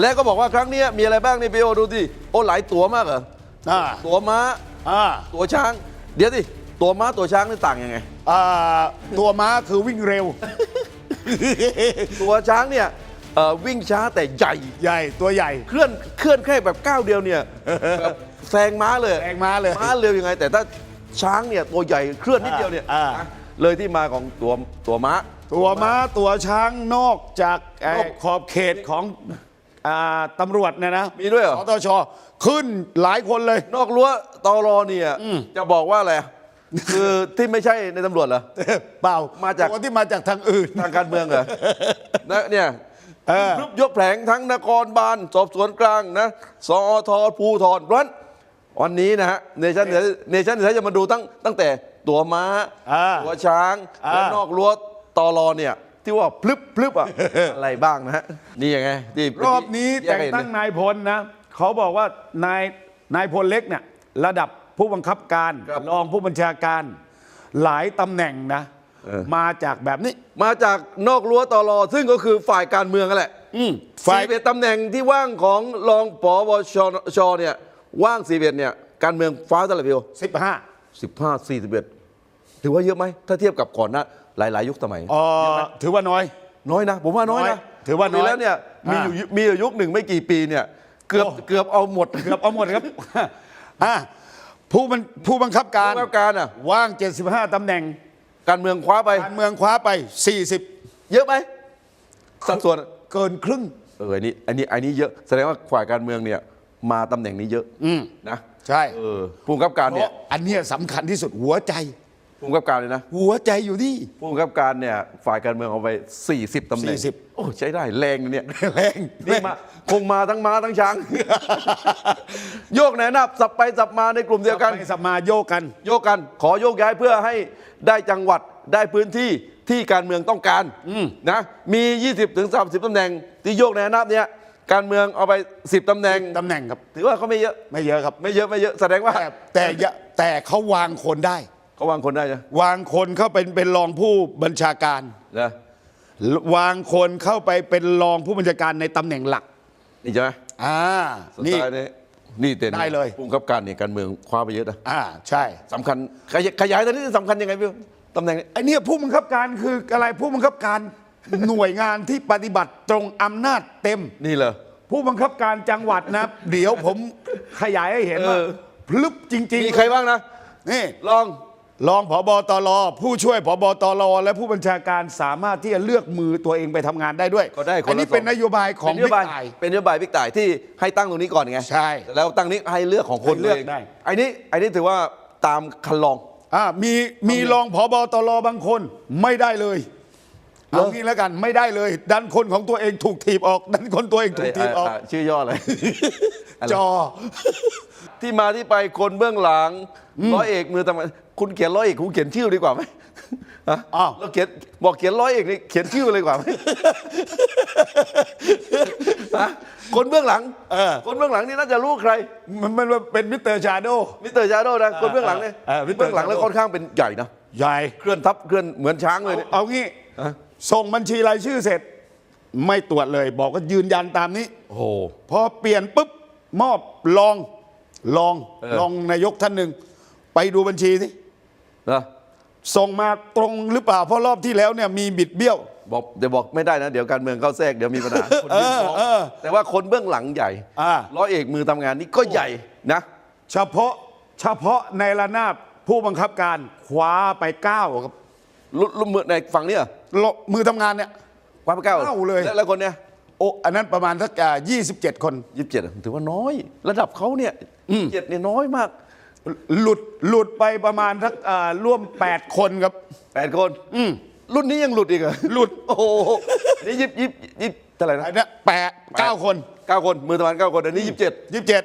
แล้วก็บอกว่าครั้งเนี้ยมีอะไรบ้างนี่พี่โอดูสิโอ้หลายตัวมากเหรออ่าตัวม้า อ่าตัวช้าง เดี๋ยวสิตัวม้าตัวช้างนี่ต่างยังไง อ่าตัวม้าคือวิ่งเร็ว ตัวช้างเนี่ยเอ่อวิ่งช้าแต่ใหญ่ ใหญ่ตัวใหญ่ เคลื่อนเคลื่อนแค่แบบก้าวเดียวเนี่ยแบบแซงม้าเลยแซงม้าเลยม้าเร็วยังไง แต่ถ้าช้างเนี่ยตัวใหญ่เคลื่อนนิดเดียวเนี่ยอ่า นะเลยที่มาของตัวตัวม้า ตัวม้าตัวช้างนอกจากไอ้นอก ขอบเขตของ อ่าตำรวจเนี่ยนะมีด้วยเหรอ สตชขึ้นหลายคนเลย นอกรั้วตอรอเนี่ยจะบอกว่าอะไร คือที่ไม่ใช่ในตำรวจเหรอ เปล่ามาจาก ตัวที่มาจากทางอื่น ทางการเมืองเหรอนะเนี่ยเออพรึบยกแผลงทั้งนครบาลสอบสวนกลางนะสอทภูทรเพราะฉะนั้นวันนี้นะฮะเนชั่นเนชั่นจะมาดูตั้งตั้งแต่ตัวม้า อ่าตัวช้างอ่าและนอกรั้วตอรอเนี่ย ที่ว่าพลึบพลึบอะอะไรบ้างนะฮะนี่ยังไงที่รอบนี้แยแต่กงให้เห็นตั้งนายพลนะเขาบอกว่านายนายพลเล็กเนี่ยระดับผู้บังคับการครับรองผู้บัญชาการหลายตำแหน่งนะเออมาจากแบบนี้ มาจากนอกรั้วตอรอซึ่งก็คือฝ่ายการเมืองนั่นแหละอืมฝ่ายสี่เอ็ดตำแหน่งที่ว่างของรองปวชชเนี่ยว่างสี่เอ็ดเนี่ยการเมืองฟ้าเท่าไหร่พี่โอสิบห้าสิบห้าสี่สิบเอ็ดถือว่าเยอะไหมถ้าเทียบกับก่อนหน้า หลายๆ ยุคสมัย เออถือว่าน้อย น้อยนะ ผมว่าน้อยน้นะอยถือว่าน้อยปกติแล้วเนี่ยมีอยู่มีอยู่ยุคหนึ่งไม่กี่ปีเนี่ยเกือบโอ้เกือบเอาหมดเกือบเอาหมดครับ อะผู้บัญผู้บังคับการผู้บังคับการอะว่าง 75ตำแหน่งการเมืองคว้าไปการเมืองคว้าไป 40 เยอะไหมสัดส่วนเกินครึ่ง เอออันนี้อันนี้อันนี้เยอะแสดงว่าฝ่ายการเมืองเนี่ยมาตำแหน่งนี้เยอะอืมนะใช่ เออผู้บังคับการเพเนี่ย ราะอันเนี้ยสำคัญที่สุดหัวใจ ผู้บังคับการเลยนะหัวใจอยู่ที่ ผู้บังคับการเนี่ยฝ่ายการเมืองเอาไป 40ตำแหน่ง40 โอ้ใช้ได้แรงนะเนี่ยแรงนี่มาคงมาทั้งม้าทั้งช้าง โยกไหนนับสับไปสับมาในกลุ่มเดียวกัน ไปสับมาโยกกัน โยกกันขอโยกย้ายเพื่อให้ได้จังหวัดได้พื้นที่ที่การเมืองต้องการนะมี 20ถึง30ตำแหน่ง ที่โยกในอนับเนี่ยการเมืองเอาไป 10ตำแหน่งตำแหน่งครับ ถือว่าเขาไม่เยอะไม่เยอะครับ ไม่เยอะไม่เยอะแสดงว่าแต่แต่อย่าแต่เขาวางคนได้ เขาวางคนได้จ้ะวางคนเข้าเป็นเป็นรองผู้บัญชาการ นะวางคนเข้าไปเป็นรองผู้บัญชาการในตำแหน่งหลัก นี่ใช่ไหมอ่า สนี่ ไตล์นี้นี่เต็นได้เลย ผู้บังคับการเนี่ยการเมืองคว้าไปเยอะนะอ่า ใช่ สำคัญขยายขยายตอนนี้สำคัญยังไงพี่ตำแหน่งนี้ไอ้เนี่ยผู้บังคับการคืออะไรผู้บังคับการ หน่วยงานที่ปฏิบัติตรงอำนาจเต็ม นี่เหรอ ผู้บังคับการจังหวัดนะเดี๋ยวผมขยายให้เห็นว่าเออ พลึบจริงมีใครบ้างนะๆนี่ ลอง รองผบตรผู้ช่วยผบตรและผู้บัญชาการสามารถที่จะเลือกมือตัวเองไปทำงานได้ด้วยก็ได้คนละอันนี้สองเป็นนโยบายของเป็นนโยบิ๊กบายไอ เป็นนโยบายบิ๊กต่ายที่ให้ตั้งตรงนี้ก่อนไงใช่แล้วตั้งนี้ให้เลือกของคนให้เลือกงได้ ไอ้นี้ไอ้นี้ถือว่าตามคันลอง อ่ามีมีรองผบตรบางคนไม่ได้เลย เหรอเอางี้แล้วกันไม่ได้เลย ดันคนของตัวเองถูกถีบออก ดันคนตัวเองถูกถีบออกะะชื่อย่ออะไรอะไร จอ ที่มาที่ไปคนเบื้องหลังร้อยเอกมือทำไมคุณเขียนร้อยเอกคุณเขียนชื่อดีกว่าไหมฮะอ้าวเราเขียนบอกเขียนร้อยเอกนี่เขียนชื่อเลยดีกว่าไหมฮะคนเบื้องหลังเออคนเบื้องหลังนี่น่าจะรู้ใคร มันมันเป็นมิสเตอร์ชาโดมิสเตอร์ชาโดนะคนเบื้องหลังเนี่ยเออ Mr. เบื้องหลังแล้ว Shadow ค่อนข้างเป็นใหญ่นะใหญ่เคลื่อนทับเคลื่อนเหมือนช้างเลยเนี่ยเอางี้ฮะ ส่งบัญชีรายชื่อเสร็จ ไม่ตรวจเลยบอกว่ายืนยันตามนี้ โอ้โห พอเปลี่ยนปุ๊บมอบรองรองเออ รองนายกท่านหนึ่ง ไปดูบัญชีสินะส่งมาตรงหรือเปล่าเพราะรอบที่แล้วเนี่ยมีบิดเบี้ยว บอกเดี๋ยวบอกไม่ได้นะ เดี๋ยวการเมืองเข้าแทรกเดี๋ยวมีปัญหาคนยื่นฟ้องเออ แต่ว่าคนเบื้องหลังใหญ่อ่า ร้อยเอกมือทำงานนี่ก็ใหญ่นะ เฉพาะเฉพาะในระนาบผู้บังคับการคว้าไปเก้าครับ ลุลุมือในฝั่งเนี้ยโลมือทำงานเนี่ย คว้าไปเก้าเก้าเลยแล้วแล้วคนเนี้ยโอ้อันนั้นประมาณสักยี่สิบเจ็ดคน ยี่สิบเจ็ดถือว่าน้อย ระดับเขาเนี่ยเจ็ดเนี่ยน้อยมากหลุดหลุดไปประมาณสักอ่าร่วม 8 คนครับ แปดคนรุ่นนี้ยังหลุดอีกเหรอหลุด โอ้โหนี่ยิบยิบยิบเท่าไหร่นะอันเนี้ยแปดเก้าคน เก้าคนมือทำงานเก้าคนอันนี้ยี่สิบเจ็ดยี่สิบเจ็ด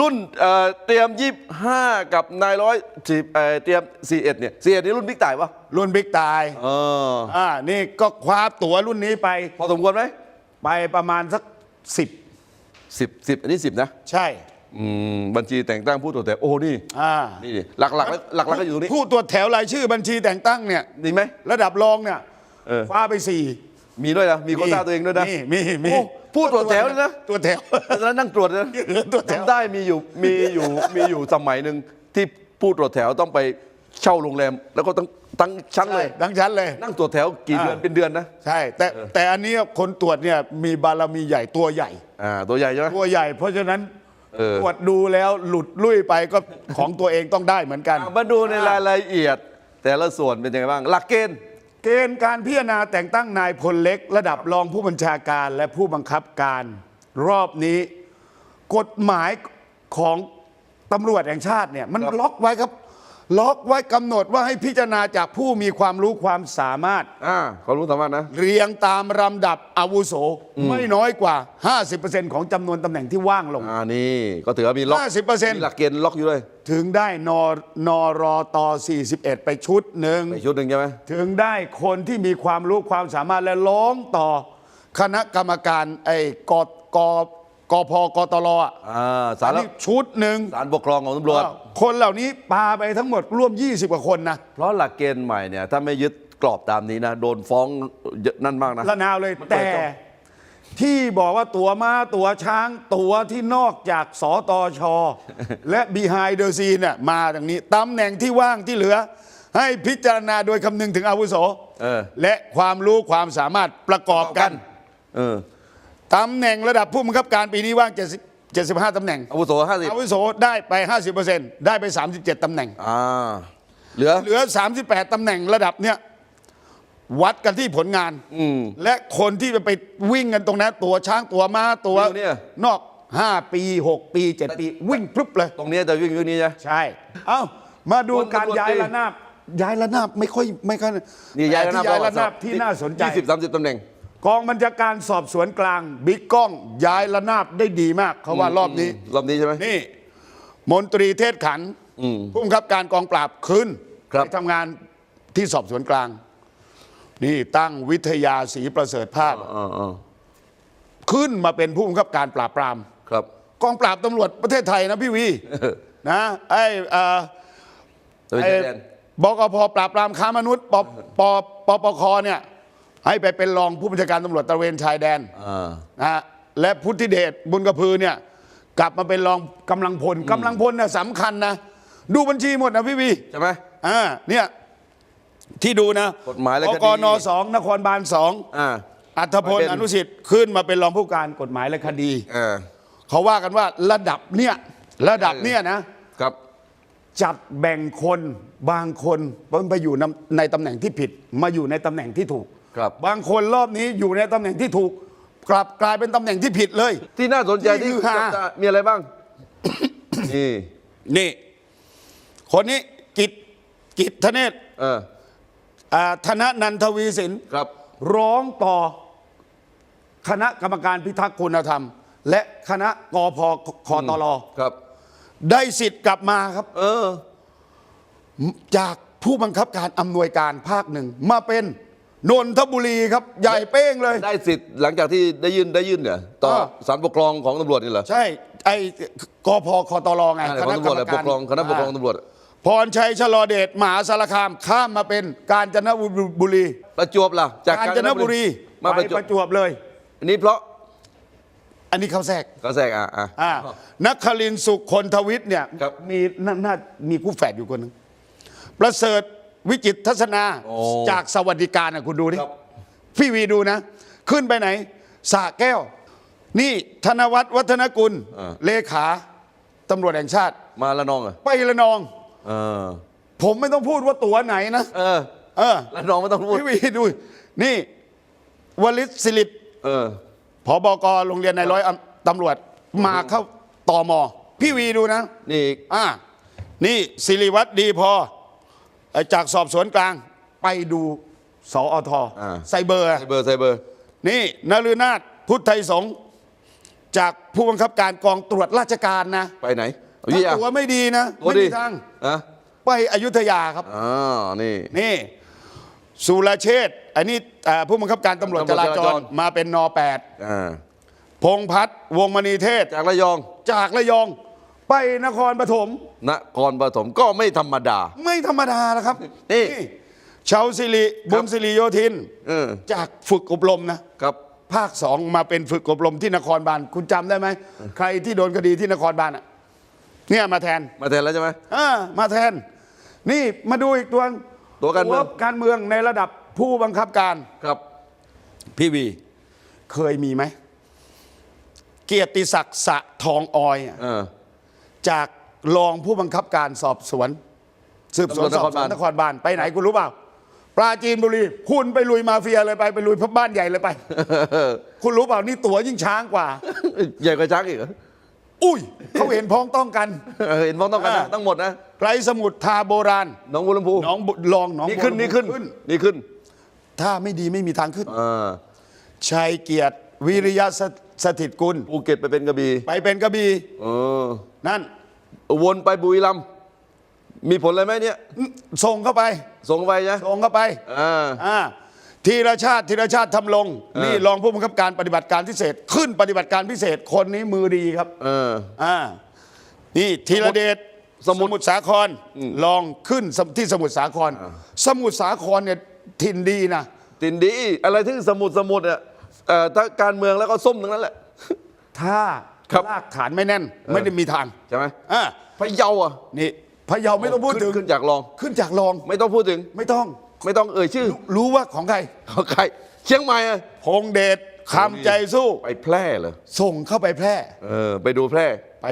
รุ่นเอ่อเตรียมยี่ห้ากับนายร้อยสิบเอ่อเตรียมสี่เอ็ดเนี่ยสี่เอ็ดนี่รุ่นบิ๊กต่ายวะรุ่นบิ๊กตายเอออ่านี่ก็คว้าตั๋วรุ่นนี้ไป พอสมควรไหมไปประมาณสักสิบสิบสิบอันนี้สิบนะใช่ อืมบัญชีแต่งตั้งผู้ตรวจแต่โอ้นี่อ่านี่ดิหลักหลักหลักหลักก็อยู่ตรงนี้ผู้ตรวจแถวรายชื่อบัญชีแต่งตั้งเนี่ยดีไหมระดับรองเนี่ยเออคว้าไปสี่มีด้วยนะมีโควต้าตัวเองด้วยนะมีมีมีโอ้ พูดตรวจแถวเลยนะตัวแถว แล้วนั่งตรวจนะตรวจแถว จำได้มีอยู่มีอยู่มีอยู่สมัยหนึ่งที่ผู้ตรวจแถวต้องไปเช่าโรงแรม แล้วก็ต้องตั้งชั้นเลยดังชั้นเลย นั่งตรวจแถวกี่อ่าเดือนเป็นเดือนนะใช่ แต่แต่อันนี้คนตรวจเนี่ยมีบารมีใหญ่ตัวใหญ่ อ่าตัวใหญ่ใช่ไหม ตัวใหญ่ เพราะฉะนั้นเออ ตรวจดูแล้วหลุดลุ่ยไปก็ของตัวเองต้องได้เหมือนกัน อะมาดูในรายละเอียด แต่ละส่วนเป็นยังไงบ้าง หลักเกณฑ์ เกณฑ์การพิจารณาแต่งตั้งนายพลเล็ก ระดับรองผู้บัญชาการและผู้บังคับการ รอบนี้ กฎหมายของตำรวจแห่งชาติเนี่ยมันล็อกไว้ครับ ล็อกไว้กำหนดว่าให้พิจารณาจากผู้มีความรู้ความสามารถ อ่าความรู้สามารถนะ เรียงตามลำดับอาวุโสไม่น้อยกว่า 50%ของจำนวนตำแหน่งที่ว่างลง อ่านี่ก็ถือว่ามีล็อก50%มีหลักเกณฑ์ล็อกอยู่ด้วยถึงได้นนรต41 ไปชุดหนึ่ง ไปชุดหนึ่งใช่ไหมถึงได้คนที่มีความรู้ความสามารถและร้องต่อคณะกรรมการไอ้กก กพกตลอะอ่าสาอันรนี้ชุดหนึ่งสารปกครองของตำรวจ คนเหล่านี้ปาไปทั้งหมดร่วม 20 กว่าคนนะ เพราะหลักเกณฑ์ใหม่เนี่ยถ้าไม่ยึดกรอบตามนี้นะ โดนฟ้องเยอะนั่นมากนะละนาวเลยมันเปิดแต่ช่อง ที่บอกว่าตัวม้าตัวช้างตัวที่นอกจากสตช และ behind the scene น่ะมาตรงนี้ตำแหน่งที่ว่างที่เหลือ ให้พิจารณาโดยคำนึงถึงอาวุโสเออ และความรู้ความสามารถประกอบกัน เออ ตำแหน่งระดับผู้บังคับการปีนี้ว่าง 70 75ตำแหน่งอาวุโสห้าสิบอาวุโสได้ไป 50%ได้ไป 37ตำแหน่ง อ่า เหลือ เหลือ 38ตำแหน่งระดับเนี้ยวัดกันที่ผลงาน อืม และคนที่จะไปวิ่งกันตรงนั้น ตัวช้างตัวม้าตัววิ่งเนี่ย นอก 5 ปี 6 ปี 7 ปี วิ่งพรึบเลย ตรงนี้จะวิ่งเรื่องนี้ใช่ไหมใช่ เอ้า มาดูพลตำรวจการย้ายตรีระนาบย้ายระนาบไม่ค่อยไม่ค่อยนี่ย้ายระนาบที่ย้ายระนาบที่น่าสนใจ ยี่สิบสามสิบตำแหน่ง กองบัญชาการสอบสวนกลางบิ๊กก้องย้ายระนาบได้ดีมากเขาว่ารอบนี้ รอบนี้ใช่ไหมนี่ มนตรีเทศขันธ์อืมผู้บังคับการกองปราบขึ้นครับไปทำงานที่สอบสวนกลาง นี่ตั้งวิทยาศรีประเสริฐภาพอ่าอ่าขึ้นมาเป็นผู้บังคับการปราบปราม ครับ กองปราบตำรวจประเทศไทยนะพี่วี นะไอ้เอ่อตะเวนไอ้ชายแดนบกพปราบปรามค้ามนุษย์ปปปปคเนี่ย ให้ไปเป็นรองผู้บัญชาการตำรวจตระเวนชายแดนอ่านะฮะและพุทธิเดชบุญกระพือเนี่ยกลับมาเป็นรองกำลังพลกำลังพลน่ะสำคัญนะ ดูบัญชีหมดนะพี่วีใช่ไหมอ่าเนี่ยที่ดูนะกฎหมายและบคดีกนสองนครบาลสองอ่าอัธพลประเด็นอนุสิทธิ์ขึ้นมาเป็นรองผู้การกฎหมายและคดีอ่าเขาว่ากันว่าระดับเนี่ยระดับเนี่ยนะครับ จัดแบ่งคนบางคนมันไปอยู่ในในตำแหน่งที่ผิด มาอยู่ในตำแหน่งที่ถูก ครับ บางคนรอบนี้อยู่ในตำแหน่งที่ถูก กลับกลายเป็นตำแหน่งที่ผิดเลย ที่น่าสนใจที่ที่ฮือฮา จับตามีอะไรบ้าง นี่นี่ คนนี้กิจกิจธเนศเอออ่าธนนันทวีสิน ครับ ร้องต่อคณะกรรมการพิทักษ์คุณธรรม และคณะกพคตรครับ ได้สิทธิ์กลับมาครับ เออ จากผู้บังคับการอำนวยการภาคหนึ่งมาเป็น นนทบุรีครับ ใหญ่เป้งเลย ได้สิทธิ์หลังจากที่ได้ยื่นได้ยื่นเนี่ยต่อเออสารปกครองของตำรวจนี่เหรอใช่ไอ้กพคตรไงอ่าของตำรวจแหละปกครองคณะปกครองตำรวจ พรชัยชลอเดชมหาสารคามข้ามมาเป็นกาญจนบุรี ประจวบล่ะจากกาญจนบุรีมาไปประจวปบระจวบเลย อันนี้เพราะอันนี้เขาแทรกก็แทรกอะอะ อ่านักคลินทร์สุขคนทวิทย์เนี่ยครับ มีน่าน่ามีคู่แฝดอยู่คนหนึงประเสริฐ วิจิตรทัศนาโอ้ จากสวัสดิการนะคุณดูดิครับ พี่วีดูนะ ขึ้นไปไหนสระแก้ว นี่ธนวัฒน์วัฒนกุลเลขาตำรวจแห่งชาติ มาละนองเหรอะไประนอง เออ ผมไม่ต้องพูดว่าตัวไหนนะ เออเออละนองไม่ต้องพูด พี่วีดู นี่วลิศศิริป เออ ผบกโรงเรียนในายร้อยอำตำรวจมาเข้าตอมอพี่วีดูนะ นี่อีก อ่านี่สิริวัตรดีพอเอ่อ จากสอบสวนกลางไปดูสอทอ่าไซเบอร์ ไซเบอร์ไซเบอร์ นี่นฤนาถพุทธไทยสงฆ์จากผู้บังคับการกองตรวจราชการนะ ไปไหนอยุธยาถ้าตัวไม่ดีนะตัวไม่ดีมีทางอะไปอยุธยาครับอ๋อนี่นี่ สุรเชษฐ์อันนี้อ่าผู้บังคับการตำรวจจราจรมาเป็นนแปดอ่าพงษ์พัฒน์วงศ์มณีเทศจากระยอง จากระยอง ไปนครปฐมนครปฐมก็ไม่ธรรมดา ไม่ธรรมดาแล้วครับ นี่ชาวสิริบุญสิริโยธินเออจากฝึกอบรมนะครับภาคสองมาเป็นฝึกอบรมที่นครบาลคุณจำได้ไหม ใครที่โดนคดีที่นครบาลอะเนี่ยมาแทนมาแทนแล้วใช่ไหมอ่ามาแทน นี่มาดูอีกตัวตัวการเมืองการเมืองในระดับผู้บังคับการครับพี่วีเคยมีไหม เกียรติศักดิ์สะทองออยอะเออ จากรองผู้บังคับการสอบสวน สืบสวนตำรวจสอบสวนนนคครรบาบาลลไปไหนคุณรู้เปล่าปราจีนบุรีคุณไปลุยมาเฟียเลยไปไปลุยบ้านใหญ่เลยไป คุณรู้เปล่านี่ตัวยิ่งช้างกว่า ใหญ่กว่าจักอีกเหรออุ้ยเขาเห็นพ้องต้องกัน เออเห็นพ้องต้องกันนะอ่าทั้งหมดนะไกรสมุทรทาโบราณหน้องบัวลำพูหน้องบุลองหน้องนี่ขึ้นบัวลำพูนี่ขึ้นนี่ขึ้นถ้าไม่ดีไม่มีทางขึ้น อ่าชัยเกียรติวิริยะสสถิตกุลภูเก็ตไปเป็นกระบี่ไปเป็นกระบี่เออนั่น วนไปบุรีรัมย์มีผลอะไรไหมเนี่ย ส่งเข้าไป ส่งไปนะส่งเข้าไปอ่าอ่าทีละชาติทีละชาติทำลงเออนี่รองผู้บังคับการปฏิบัติการพิเศษ ขึ้นปฏิบัติการพิเศษคนนี้มือดีครับเอออ่านี่ธีรเดชสมุทรมุทรสาครลองขึ้นที่สมุทรสาคร สมุทรสาครเนี่ยถิ่นดีนะตินดี อะไรที่สมุดสมุดเนี่ยเอ่อถ้าการเมืองแล้วก็ส้มทั้งนั้นแหละถ้า ครับรากฐานไม่แน่น ไม่ได้มีทางใช่ไหมอ่าพะเยาอะนี่พะเยาไม่ต้องพูดถึงขึ้นขึ้นจากรอง ขึ้นจากรองไม่ต้องพูดถึง ไม่ต้องไม่ต้องเอ่ยชื่อรู้ว่าของใครเขาใครเชียงใหม่อะพงเดชคำใจสู้ ไปแพร่เหรอส่งเข้าไปแพร่ เออ ไปดูแพร่ ไป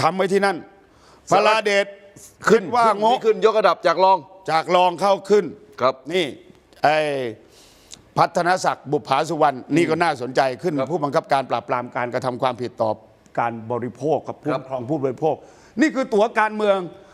คำไว้ที่นั่นพสารลาเดชขึ้นว่าขึ้นงกขึ้นยกระดับจากรองจากรองเข้าขึ้น ครับ นี่ไอ้พัฒนศักดิ์บุภาสุวรรณนี่ก็น่าสนใจขึ้นครับผู้บังคับการปราบปรามการกระทำความผิดต่อ การบริโภคกับผู้ครับปกครองผู้บริโภค นี่คือตัวการเมือง